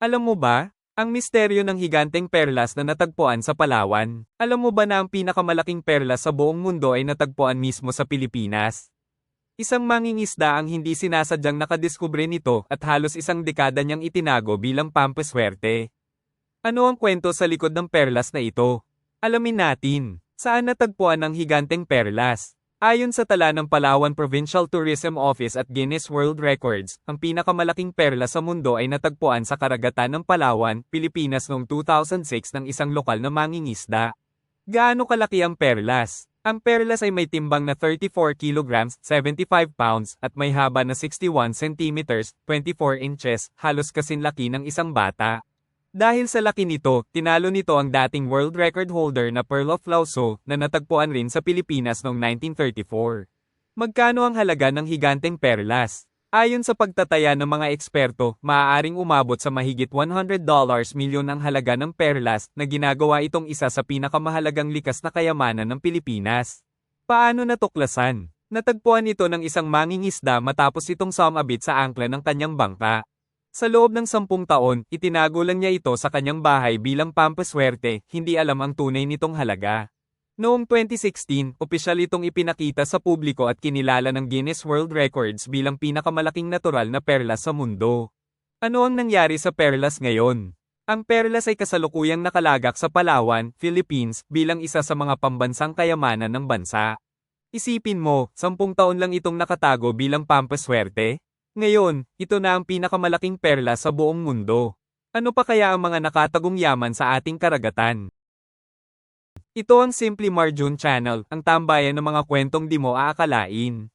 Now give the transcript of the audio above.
Alam mo ba, ang misteryo ng higanteng perlas na natagpuan sa Palawan. Alam mo ba na ang pinakamalaking perlas sa buong mundo ay natagpuan mismo sa Pilipinas? Isang mangingisda ang hindi sinasadyang nakadiskubre nito at halos isang dekada niyang itinago bilang pampaswerte. Ano ang kwento sa likod ng perlas na ito? Alamin natin, saan natagpuan ang higanteng perlas? Ayon sa tala ng Palawan Provincial Tourism Office at Guinness World Records, ang pinakamalaking perlas sa mundo ay natagpuan sa karagatan ng Palawan, Pilipinas noong 2006 ng isang lokal na mangingisda. Gaano kalaki ang perlas? Ang perlas ay may timbang na 34 kilograms, 75 pounds, at may haba na 61 centimeters, 24 inches, halos kasinlaki ng isang bata. Dahil sa laki nito, tinalo nito ang dating world record holder na Pearl of Lauso na natagpuan rin sa Pilipinas noong 1934. Magkano ang halaga ng higanteng perlas? Ayon sa pagtataya ng mga eksperto, maaaring umabot sa mahigit $100 milyon ang halaga ng perlas na ginagawa itong isa sa pinakamahalagang likas na kayamanan ng Pilipinas. Paano natuklasan? Natagpuan ito ng isang mangingisda matapos itong sumabit sa angkla ng kanyang bangka. Sa loob ng sampung taon, itinago lang niya ito sa kanyang bahay bilang pampaswerte, hindi alam ang tunay nitong halaga. Noong 2016, opisyal itong ipinakita sa publiko at kinilala ng Guinness World Records bilang pinakamalaking natural na perlas sa mundo. Ano ang nangyari sa perlas ngayon? Ang perlas ay kasalukuyang nakalagak sa Palawan, Philippines, bilang isa sa mga pambansang kayamanan ng bansa. Isipin mo, sampung taon lang itong nakatago bilang pampaswerte? Ngayon, ito na ang pinakamalaking perlas sa buong mundo. Ano pa kaya ang mga nakatagong yaman sa ating karagatan? Ito ang Simply Marjun Channel, ang tambayan ng mga kwentong di mo aakalain.